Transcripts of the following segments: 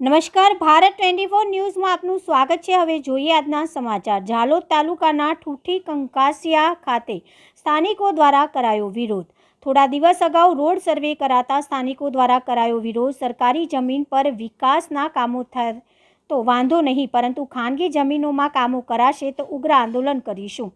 નમસ્કાર, Bharat twenty four ન્યૂઝમાં આપનું સ્વાગત છે. હવે જોઈએ આજના સમાચાર. ઝાલોદ તાલુકાના ઠુઠી કંકાસિયા ખાતે સ્થાનિકો દ્વારા કરાયો વિરોધ. થોડા દિવસ અગાઉ રોડ સર્વે કરાતા સ્થાનિકો દ્વારા કરાયો વિરોધ. સરકારી જમીન પર વિકાસના કામો તો વાંધો નહીં, પરંતુ ખાનગી જમીનોમાં કામો કરાશે તો ઉગ્ર આંદોલન કરીશું.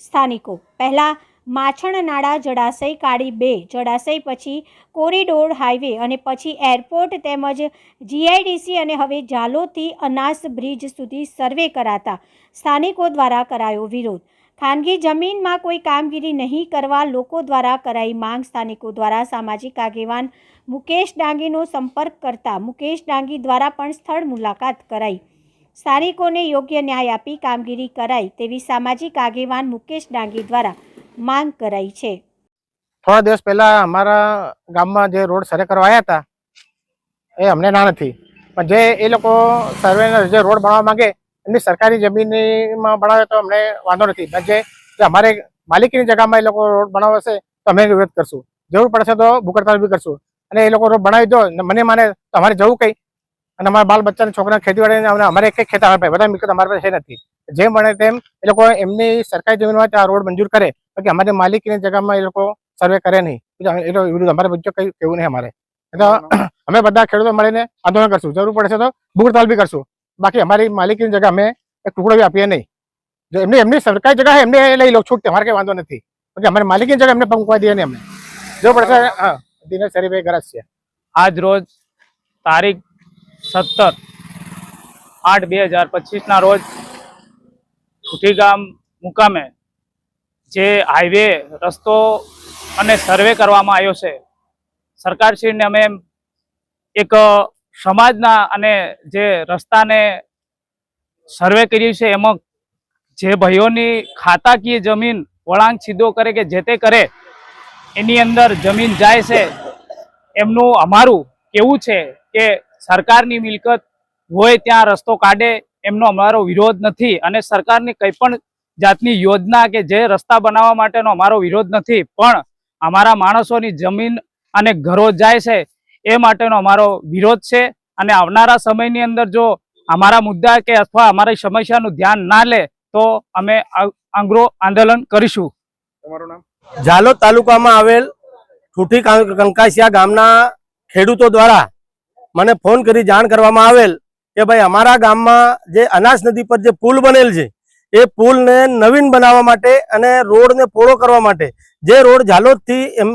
સ્થાનિકો, પહેલાં માછણ નાળા જળાશય કાળી બે, જળાશય પછી કોરિડોર હાઈવે અને પછી એરપોર્ટ તેમજ જીઆઈડીસી અને હવે જાલોથી અનાસ બ્રિજ સુધી સર્વે કરાતા સ્થાનિકો દ્વારા કરાયો વિરોધ. ખાનગી જમીનમાં કોઈ કામગીરી નહીં કરવા લોકો દ્વારા કરાઈ માંગ સ્થાનિકો દ્વારા સામાજિક આગેવાન મુકેશ ડાંગીનો સંપર્ક કરતા મુકેશ ડાંગી દ્વારા પણ સ્થળ મુલાકાત કરાઈ. સ્થાનિકોને યોગ્ય ન્યાય આપી કામગીરી કરાઈ તેવી સામાજિક આગેવાન મુકેશ ડાંગી દ્વારા માંગ કરાઈ છે. થોડા દિવસ પહેલા અમારા ગામમાં જે રોડ સર્વે કરવા આવ્યા હતા, એ અમને ના નથી. પણ જે એ લોકો સર્વે જે રોડ બનાવવા માંગે, એમની સરકારી જમીનમાં બનાવે તો અમને વાંધો નથી. પણ જે અમારે માલિકીની જગ્યામાં એ લોકો રોડ બનાવશે, તો અમે વિરોધ કરશું. જરૂર પડશે તો ભૂકડતાલ બી કરશું. અને એ લોકો રોડ બનાવી દો મને માને તો અમારે જવું કઈ. અને અમારા બાલ બચ્ચાના છોકરા ખેતીવાડી અને અમારે એક એક ખેતર આપે બધા મિલકત અમારા પાસે છે નથી. જેમ મળે તેમ એ લોકો એમની સરકારી જમીનમાં આ રોડ મંજૂર કરે બાકી અમારી માલિકીની જગ્યામાં એ લોકો સર્વે કરે નહીં. એ લોકો વિરુદ્ધ અમારે બીજું કઈ કેવું નહીં અમારે. અમે બધા ખેડૂતો મળીને આંદોલન કરશું. જરૂર પડશે તો ભૂગતાલ બી કરશું. બાકી અમારી માલિકીની જગ્યા અમે એક ટુકડો બી આપીએ નહીં. જો એમની એમની સરકારી જગ્યા છે એમને લઈ લો છૂટ અમારે કઈ વાંધો નથી. બાકી અમારી માલિકીની જગ્યા એમને પંખવા દઈએ નહીં અમને જો પડશે હા દિનેશ શરીફભાઈ ગરજ છે આજ રોજ તારીખ સત્તર. આઠ બે હજાર પચીસના રોજ ઠુઠી ગામ મુકામે જે હાઈવે, રસ્તો અને સર્વે કરવામાં આવ્યો છે, સરકારશ્રીને અમે એક સમાજના અને જે રસ્તાને સર્વે કર્યું છે, એમાં જે ભાઈઓની ખાતાકીય જમીન વળાંક સીધો કરે કે જે તે કરે, એની અંદર જમીન જાય છે, એમનું અમારું કેવું છે કે સરકારની મિલકત હોય ત્યાં રસ્તો કાઢે એમનો અમારો વિરોધ નથી અને સરકારની કંઈ પણ જાતની યોજના કે જે રસ્તા બનાવવા માટેનો અમારો વિરોધ નથી પણ અમારા માણસોની જમીન અને ઘરો જાય છે એ માટેનો અમારો વિરોધ છે અને આવનારા સમયની અંદર જો અમારા મુદ્દા કે અથવા અમારી સમસ્યાનું ધ્યાન ના લે તો અમે આ- આંગ્રો આંદોલન કરીશું. તમારું નામ? ઝાલોદ તાલુકામાં આવેલ ઠુઠી કંકાસિયા ગામના ખેડૂતો દ્વારા મને ફોન કરી જાણ કરવામાં આવેલ કે ભાઈ અમારા ગામમાં જે અનાસ નદી પર જે પુલ બનેલ છે, એ પુલને નવીન બનાવવા માટે અને રોડને પોળો કરવા માટે, જે રોડ ઝાલોદથી એમ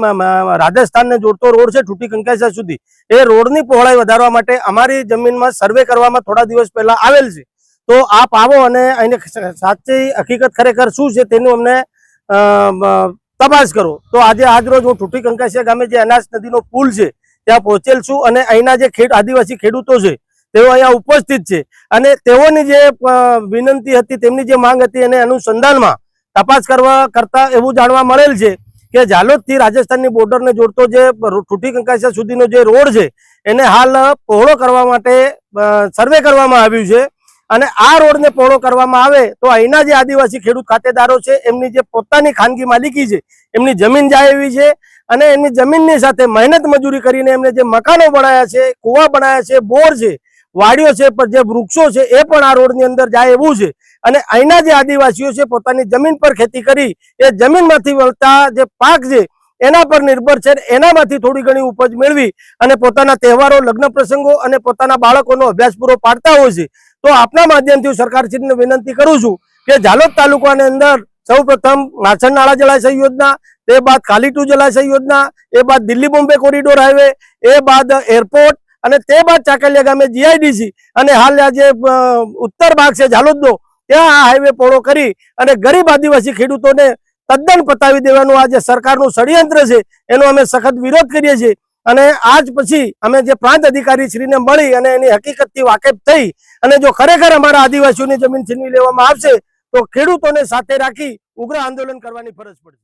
રાજસ્થાનને જોડતો રોડ છે, ઠૂટી કંકાસિયા સુધી, એ રોડની પહોળાઈ વધારવા માટે અમારી જમીનમાં સર્વે કરવામાં થોડા દિવસ પહેલા આવેલ છે. તો આપ આવો અને એને સાચી હકીકત ખરેખર શું છે તેનું અમને તપાસ કરો. તો આજે આજ રોજ હું ઠુઠી કંકાસિયા ગામે જે અનાસ નદીનો પુલ છે ત્યાં પહોંચેલ છું અને અહીંના જે આદિવાસી ખેડૂતો છે, તેઓ અહીંયા ઉપસ્થિત છે. અને તેઓની જે વિનંતી હતી, તેમની જે માંગ હતી એને અનુસંધાનમાં તપાસ કરવા કરતા એવું જાણવા મળેલ છે કે ઝાલોદથી રાજસ્થાનની બોર્ડરને જોડતો જે ઠૂઠી કંકાસા સુધીનો જે રોડ છે, એને હાલ પહોળો કરવા માટે સર્વે કરવામાં આવ્યું છે. અને આ રોડને પહોળો કરવામાં આવે તો અહીંના જે આદિવાસી ખેડૂત ખાતેદારો છે, એમની જે પોતાની ખાનગી માલિકી છે, એમની જમીન જાય એવી છે અને એમની જમીનની સાથે મહેનત મજૂરી કરીને એમને જે મકાનો બનાવ્યા છે, કુવા બનાવ્યા છે, બોર છે, વાડીઓ છે જે વૃક્ષો છે એ પણ આ રોડની અંદર જાય એવું છે. અને અહીંના જે આદિવાસીઓ છે પોતાની જમીન પર ખેતી કરી, એ જમીનમાંથી વળતા જે પાક છે એના પર નિર્ભર છે એનામાંથી થોડી ઘણી ઉપજ મેળવી અને પોતાના તહેવારો, લગ્ન પ્રસંગો અને પોતાના બાળકોનો અભ્યાસ પૂરો પાડતા હોય છે. તો આપના માધ્યમથી હું સરકારશ્રીને વિનંતી કરું છું કે ઝાલોદ તાલુકાની અંદર સૌ પ્રથમ નાળા જળાશય યોજના, તે બાદ ખાલીટુ જલાશય યોજના, એ બાદ દિલ્હી બોમ્બે કોરિડોર હાઈવે, એ બાદ એરપોર્ટ અને તે બાદ ચાકલિયા ગામે જીઆઈડીસી અને હાલ જે ઉત્તર ભાગ છે ઝાલોદનો. ત્યાં આ હાઈવે પહોળો કરી અને ગરીબ આદિવાસી ખેડૂતોને તદ્દન પતાવી દેવાનું આ જે સરકારનું ષડયંત્ર છે. એનો અમે સખત વિરોધ કરીએ છીએ. અને આજ પછી અમે જે પ્રાંત અધિકારી શ્રીને મળી અને એની હકીકતથી વાકેફ થઈ અને જો ખરેખર અમારા આદિવાસીઓની જમીન છીનવી લેવામાં આવશે, તો ખેડૂતોને સાથે રાખી ઉગ્ર આંદોલન કરવાની ફરજ પડશે.